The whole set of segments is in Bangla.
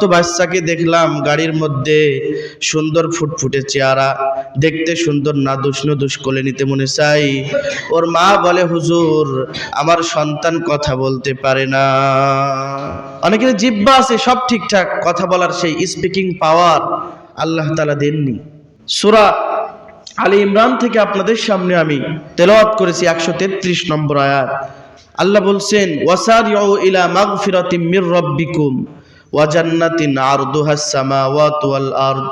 তো বাচ্চাকে দেখলাম গাড়ির মধ্যে সুন্দর ফুটফুটে চেহারা, দেখতে সুন্দর না দুষ্ণ দুষ কোলে নিতে মনে চাই। ওর মা বলে, হুজুর, আমার সন্তান কথা বলতে পারে না। অনেকের জিব্বা আছে, সব ঠিকঠাক, কথা বলার সেই স্পিকিং পাওয়ার আল্লাহ তালা দেননি। সুরা আলী ইমরান থেকে আপনাদের সামনে আমি তেলাওয়াত করেছি একশো তেত্রিশ নম্বর আয়াত। আল্লাহ বলছেন, ওয়াসারিউ ইলা মাগফিরাতিম মির রাব্বিকুম। ওয়া জান্নাতিন আরদুহাস সামাওয়াতু ওয়াল আরদ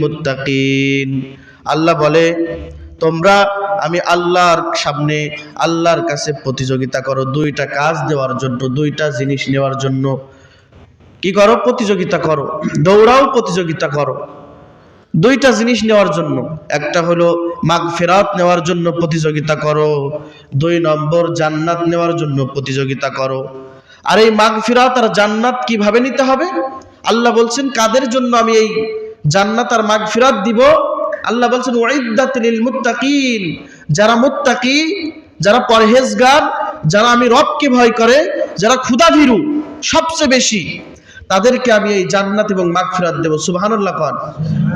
মুত্তাকিন। আল্লাহ বলে, তোমরা, আমি আল্লাহর সামনে আল্লাহর কাছে প্রতিযোগিতা করো, দুইটা কাজ দেওয়ার জন্য, দুইটা জিনিস নেওয়ার জন্য। কি করো? প্রতিযোগিতা করো। দৌড়াও প্রতিযোগিতা করো। দুইটা জিনিস নেওয়ার জন্য। একটা হলো মাগ ফেরাত নেওয়ার জন্য প্রতিযোগিতা করো। দুই নম্বর জান্নাত নেওয়ার জন্য প্রতিযোগিতা করো। আর এই মাগ ফিরাত আর জান্নাত কীভাবে নিতে হবে? আল্লাহ বলছেন, কাদের জন্য আমি এই জান্নাত আর মাগ ফিরাত দিব? আল্লাহ বলছেন মুত্তাকিন। যারা মুত্তাকি, যারা পরহেজগার, যারা আমি রবকে ভয় করে, যারা ক্ষুধা ভীরু সবচেয়ে বেশি, তাদেরকে আমি এই জান্নাত এবং মাগফিরাত দেব। সুবহানাল্লাহ কন।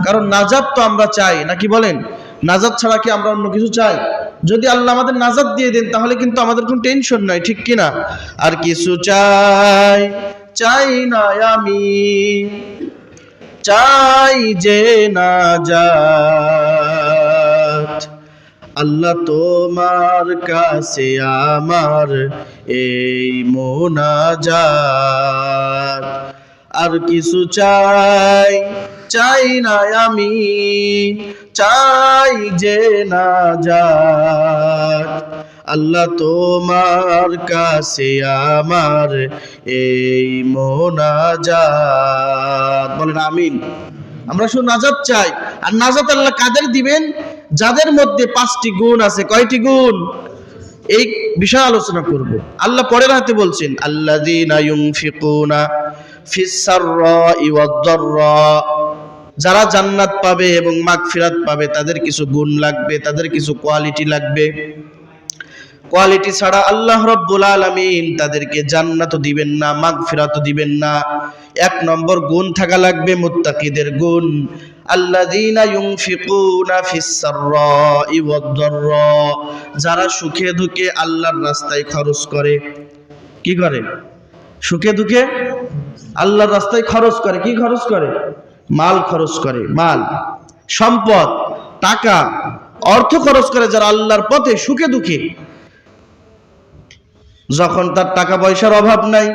কারণ নাজাত তো আমরা চাই, নাকি বলেন? নাজাত ছাড়া কি আমরা অন্য কিছু চাই? যদি আল্লাহ আমাদের নাজাদ দিয়ে দেন, তাহলে কিন্তু আমাদের কোনো টেনশন নাই, ঠিক কিনা? আর কিছু চাই চাই না আমি, চাই যে না যাত আল্লাহ তোমার কাছে আমার এই মোনাজাত। আর কিছু চাই চাই না আমি চাই যে না যাত আল্লাহ তোমার কাছে আমার এই মোনাজাত। বলেন আমিন। আমরা শুধু নাজাত চাই। আর নাজাত আল্লাহ কাদের দিবেন? যাদের মধ্যে পাঁচটি গুণ আছে। কয়টি গুণ? এই বিষয় আলোচনা করব। আল্লাহ পরের হাতে বলছেন, আল্লাযীনা ইউনফিকুনা ফিস সাররাই ওয়াদ-দাররা যারা জান্নাত পাবে এবং মাগফিরাত পাবে, তাদের কিছু গুণ লাগবে, তাদের কিছু কোয়ালিটি লাগবে। কোয়ালিটি ছাড়া আল্লাহ রব্বুল আলামিন তাদেরকে জান্নাতও দিবেন না, মাগফিরাতও দিবেন না। এক নম্বর গুণ থাকা লাগবে মুত্তাকিদের গুণ। যারা সুখে দুঃখে আল্লাহর রাস্তায় খরচ করে। কি করে? সুখে দুঃখে আল্লাহর রাস্তায় খরচ করে, কি খরচ করে? মাল খরচ করে, মাল, সম্পদ, টাকা, অর্থ খরচ করে যারা আল্লাহর পথে সুখে দুঃখে। যখন তার টাকা পয়সার অভাব নাই,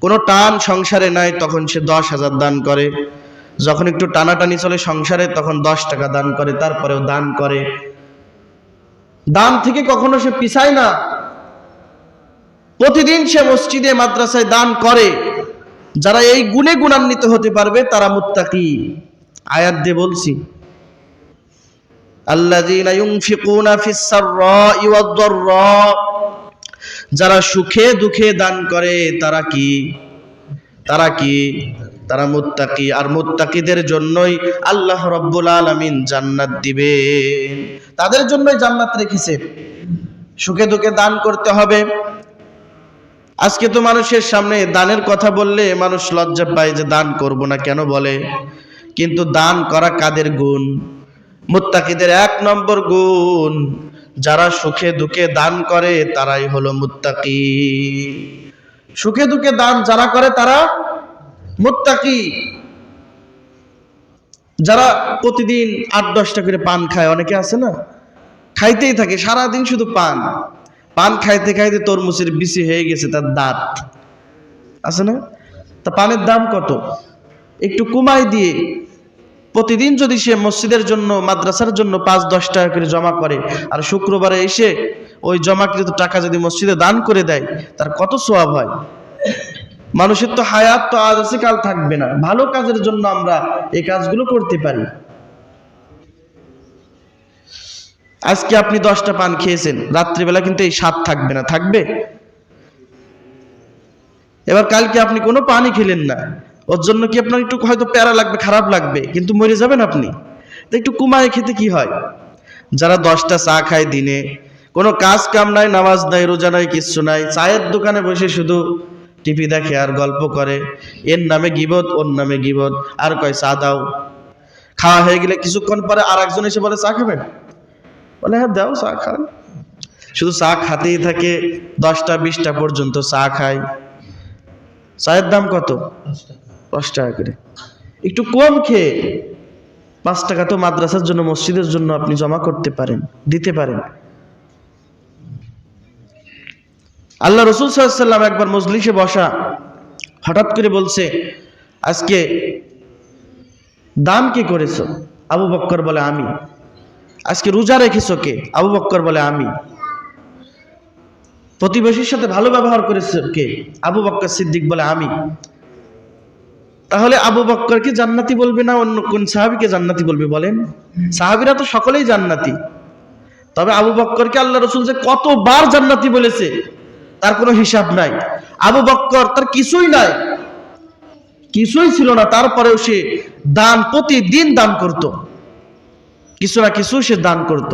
কোনো টান সংসারে নাই, তখন সে দশ হাজার দান করে। যখন একটু টানাটানি চলে সংসারে, তখন দশ টাকা দান করে, তারপরেও দান করে। দান থেকে কখনো সে পিছায় না। প্রতিদিন সে মসজিদে, মাদ্রাসায় দান করে। যারা এই গুণে গুণান্বিত হতে পারবে, তারা মুত্তাকি। আয়াত দিয়ে বলছি। যারা সুখে দুঃখে দান করে, তারা কি? তারা কি? তারা মুত্তাকি। আর মুত্তাকিদের জন্যই আল্লাহ রব্বুল আলামিন জান্নাত দিবেন তাদের জন্যই জান্নাত রেখেছে। সুখে দুঃখে দান করতে হবে। আজকে তো মানুষের সামনে দানের কথা বললে মানুষ লজ্জা পায় যে দান করব না কেন বলে? কিন্তু দান করা কাদের গুণ? মুত্তাকিদের এক নম্বর গুণ, যারা সুখে দুঃখে দান করে, তারাই হলো মুত্তাকি। সুখে দুঃখে দান যারা করে, তারা মুত্তাকি। যারা প্রতিদিন আট, দশটা করে পান খায়, অনেকে আছে না? খাইতেই থাকে, সারাদিন শুধু পান। পান খাইতে খাইতে তরমুজের বিসি হয়ে গেছে তার দাঁত। আছে না? তা পানের দাম কত? একটু কমাই দিয়ে প্রতিদিন যদি সে মসজিদের জন্য, মাদ্রাসার জন্য পাঁচ, দশ টাকা করে জমা করে, আর শুক্রবারে এসে ওই জমাকৃত টাকা যদি মসজিদে দান করে দেয়, তার কত সোয়াব হয়? মানুষের তো হায়াত তো আজ আছে, কাল থাকবে না। ভালো কাজের জন্য আমরা এই কাজগুলো করতে পারি। আজকে আপনি দশটা পান খেয়েছেন, রাত্রিবেলা কিন্তু এই স্বাদ থাকবে না, থাকবে? এবার কালকে আপনি কোনো পানি খেলেন না, ওর জন্য কি আপনার একটু হয়তো প্যারা লাগবে, খারাপ লাগবে, কিন্তু মরে যাবেন আপনি? তো একটু কুমায় খেতে কি হয়? যারা দশটা চা খায় দিনে, কোনো কাজ কাম নাই, নামাজ নাই, রোজা নাই, কিচ্ছু নাই, চায়ের দোকানে বসে শুধু টিভি দেখে আর গল্প করে, এর নামে গিবত, ওর নামে গিবত, আর কয় চা দাও। খাওয়া হয়ে গেলে কিছুক্ষণ পরে আর একজন এসে বলে, চা খাবেন? বলে হ্যাঁ দাও চা খান শুধু চা খাতেই থাকে, দশটা, বিশটা পর্যন্ত চা খায়। চায়ের দাম কত? পাঁচ টাকা করে। একটু কম খেয়ে পাঁচ টাকা তো মাদ্রাসার জন্য, মসজিদের জন্য আপনি জমা করতে পারেন, দিতে পারেন। আল্লাহ রসুল সাল্লাম একবার মজলিসে বসা, হঠাৎ করে বলছে, আজকে দান কি করেছ? আবু বক্কর বলে, আমি। আজকে রোজা রেখেছো কে? আবু বক্কর বলে, আমি। প্রতিবেশীর সাথে ভালো ব্যবহার করেছে কে? আবু বক্কর সিদ্দিক বলে, আমি। তাহলে আবু বক্করকে জান্নাতি বলবে না অন্য কোন সাহাবিকে জান্নাতি বলবে বলেন? সাহাবিরা তো সকলেই জান্নাতি। তবে আবু বক্করকে আল্লাহ রসুল যে কতবার জান্নাতি বলেছে, তার কোনো হিসাব নাই। আবু বক্কর তার কিছুই নাই। কিছুই ছিল না, তারপরেও সে দান প্রতিদিন দান করত। কিছু না কিছু সে দান করত।